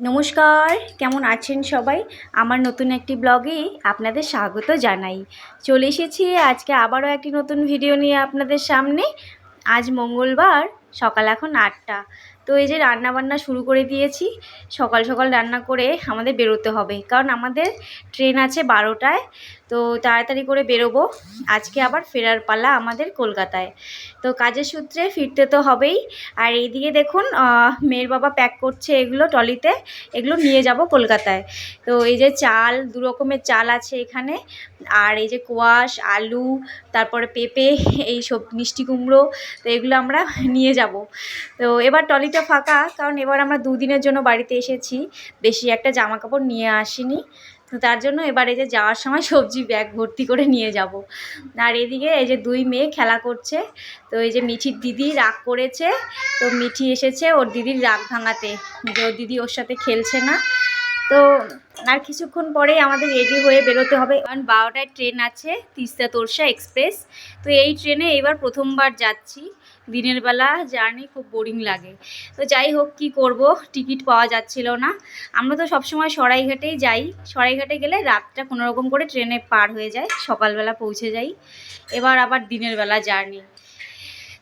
নমস্কার, কেমন আছেন সবাই? আমার নতুন একটি ব্লগে আপনাদের স্বাগত জানাই। চলে এসেছি আজকে আবারও একটি নতুন ভিডিও নিয়ে আপনাদের সামনে। আজ মঙ্গলবার, সকাল এখন আটটা। তো এই যে রান্না বান্না শুরু করে দিয়েছি, সকাল সকাল রান্না করে আমাদের বেরোতে হবে। কারণ আমাদের ট্রেন আছে বারোটায়, তো তাড়াতাড়ি করে বেরোবো। আজকে আবার ফেরার পালা আমাদের কলকাতায়। তো কাজের সূত্রে ফিরতে তো হবেই। আর এইদিকে দেখুন মেয়ের বাবা প্যাক করছে এগুলো টলিতে এগুলো নিয়ে যাব কলকাতায়। তো এই যে চাল, দু রকমের চাল আছে এখানে। আর এই যে কোয়াশ, আলু, তারপরে পেঁপে, এই সব মিষ্টি কুমড়ো, তো এগুলো আমরা নিয়ে যাব। তো এবার টলিটা ফাঁকা, কারণ এবার আমরা দুদিনের জন্য বাড়িতে এসেছি। বেশি একটা জামা কাপড় নিয়ে আসিনি। তো তার জন্য এবার এই যে যাওয়ার সময় সবজি ব্যাগ ভর্তি করে নিয়ে যাব। আর এদিকে এই যে দুই মেয়ে খেলা করছে। তো এই যে মিঠির দিদি রাগ করেছে। তো মিঠি এসেছে ওর দিদির রাগ ভাঙাতে। যে ওর দিদি ওর সাথে খেলছে না। তো আর কিছুক্ষণ পরেই আমাদের রেডি হয়ে বেরোতে হবে। কারণ বারোটায় ট্রেন আছে, তিস্তা তোরসা এক্সপ্রেস তো এই ট্রেনে এবার প্রথমবার যাচ্ছি। দিনের বেলা জার্নি খুব বোরিং লাগে। তো যাই হোক, কি করব? টিকিট পাওয়া যাচ্ছিল না। আমরা তো সবসময় সরাইঘাটেই যাই। সরাইঘাটে গেলে রাতটা কোনো রকম করে ট্রেনে পার হয়ে যায়। সকালবেলা পৌঁছে যাই। এবার আবার দিনের বেলা জার্নি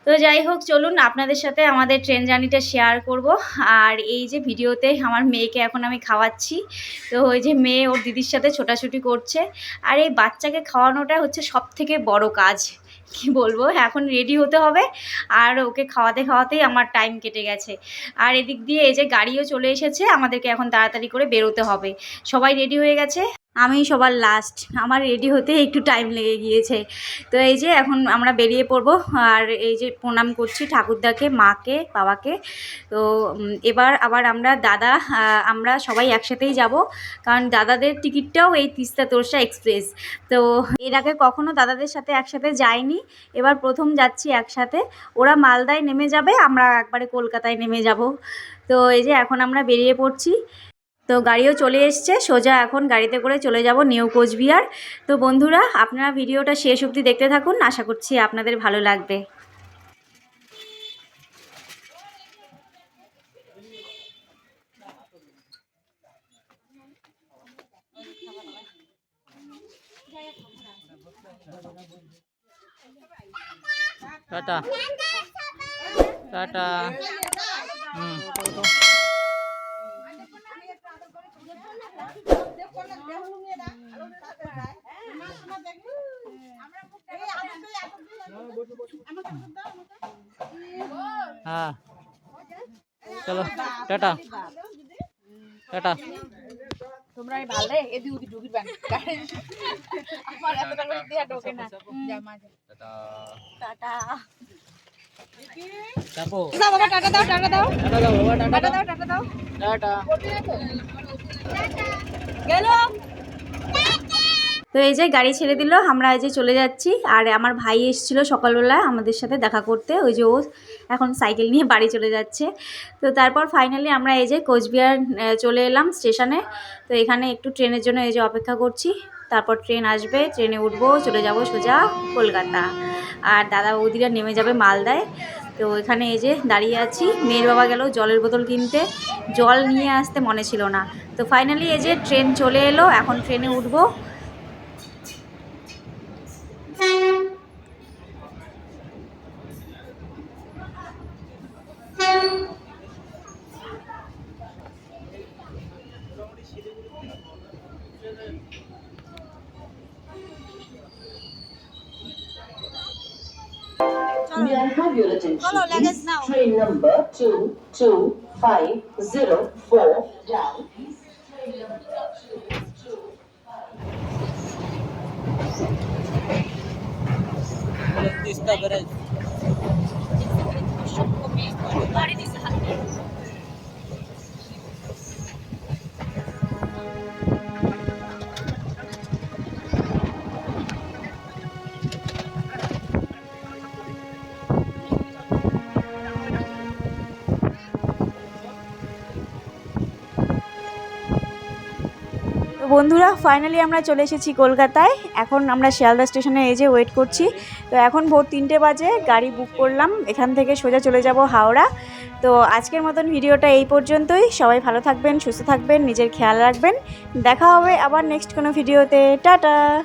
তো যাই হোক, চলুন আপনাদের সাথে আমাদের ট্রেন জার্নিটা শেয়ার করব। আর এই যে ভিডিওতে আমার মেয়েকে এখন আমি খাওয়াচ্ছি, তো ওই যে মেয়ে ওর দিদির সাথে ছোটাছুটি করছে। আর এই বাচ্চাকে খাওয়ানোটা হচ্ছে সব থেকে বড় কাজ, কি বলব? এখন রেডি হতে হবে, আর ওকে খাওয়াতে খাওয়াতেই আমার টাইম কেটে গেছে। আর এদিক দিয়ে এই যে গাড়িও চলে এসেছে, আমাদেরকে এখন তাড়াতাড়ি করে বেরোতে হবে। সবাই রেডি হয়ে গেছে? আমি সবার লাস্ট আমার রেডি হতে একটু টাইম লেগে গিয়েছে। তো এই যে এখন আমরা বেরিয়ে পড়ব। আর এই যে প্রণাম করছি ঠাকুরদাকে, মাকে, বাবাকে। তো এবার আবার আমরা দাদা আমরা সবাই একসাথেই যাব। কারণ দাদাদের টিকিটটাও এই তিস্তা তোরসা এক্সপ্রেস তো এর আগে কখনো দাদাদের সাথে একসাথে যাইনি। এবার প্রথম যাচ্ছি একসাথে। ওরা মালদায় নেমে যাবে, আমরা একবারে কলকাতায় নেমে যাব। তো এই যে এখন আমরা বেরিয়ে পড়ছি। তো গাড়িও চলে এসছে, সোজা এখন গাড়িতে করে চলে যাব নিউ কোচবিহার। তো বন্ধুরা, আপনারা ভিডিওটা শেষ অবধি দেখতে থাকুন, আশা করছি আপনাদের ভালো লাগবে। Ta ta. Ta ta. হুম। হ্যাঁ। চলো টাটা। টাটা। তোমরা এই ভালো এদি উদি ঢুকি ব্যাংক আমার এত টাকা দিয়ে ঢোকে না। যা মাঝে টাটা। চাপো দাও বাবা টাটা দাও টাটা দাও। টাটা দাও টাটা টাটা দাও। টাটা দাও। Ta ta. তো এই যে গাড়ি ছেড়ে দিল, আমরা এই যে চলে যাচ্ছি। আর আমার ভাই এসেছিল সকালবেলা আমাদের সাথে দেখা করতে, ওই যে ও এখন সাইকেল নিয়ে বাড়ি চলে যাচ্ছে। তো তারপর ফাইনালি আমরা এই যে কোচবিহার চলে এলাম স্টেশনে। তো এখানে একটু ট্রেনের জন্য এই যে অপেক্ষা করছি। তারপর ট্রেন আসবে, ট্রেনে উঠবো, চলে যাব সোজা কলকাতা। আর দাদা বৌদিরা নেমে যাবে মালদায়। তো এখানে এই যে দাঁড়িয়ে আছি। মেয়ের বাবা গেল জলের বোতল কিনতে। জল নিয়ে আসতে মনে ছিল না। তো ফাইনালি এই যে ট্রেন চলে এলো, এখন ট্রেনে উঠবো। May I have your attention, please? Train number 22504 down. Please, বন্ধুরা ফাইনালি আমরা চলে এসেছি কলকাতায়। এখন আমরা শিয়ালদা স্টেশনে এই যে ওয়েট করছি। তো এখন ভোর তিনটে বাজে, গাড়ি বুক করলাম। এখান থেকে সোজা চলে যাব হাওড়া। তো আজকের মতন ভিডিওটা এই পর্যন্তই। সবাই ভালো থাকবেন, সুস্থ থাকবেন, নিজের খেয়াল রাখবেন। দেখা হবে আবার নেক্সট কোনো ভিডিওতে। টাটা!